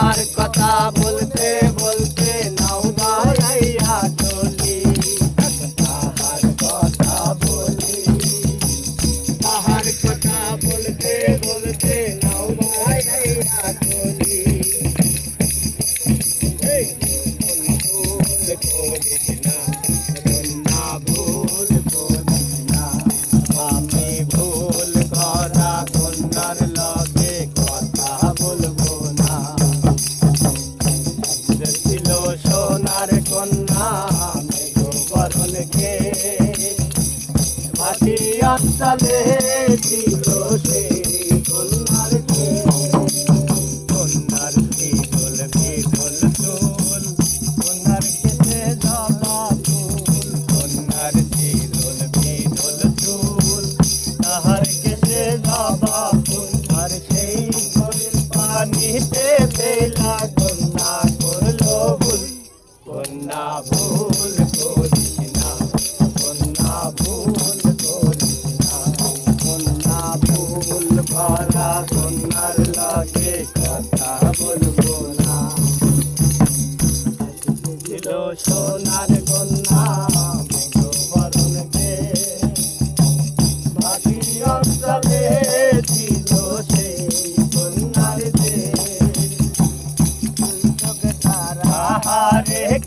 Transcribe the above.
i don't article. বিদুল বিদুল চুল। কন্যার কেটে যাবা ফুল। কন্যার বিদুল বিদুল চুল। তাহার কেটে যাবা ফুল। আর সেই পানিতে বেলা কন্যা করল ভুল। কন্যা ভুল করিস हमारे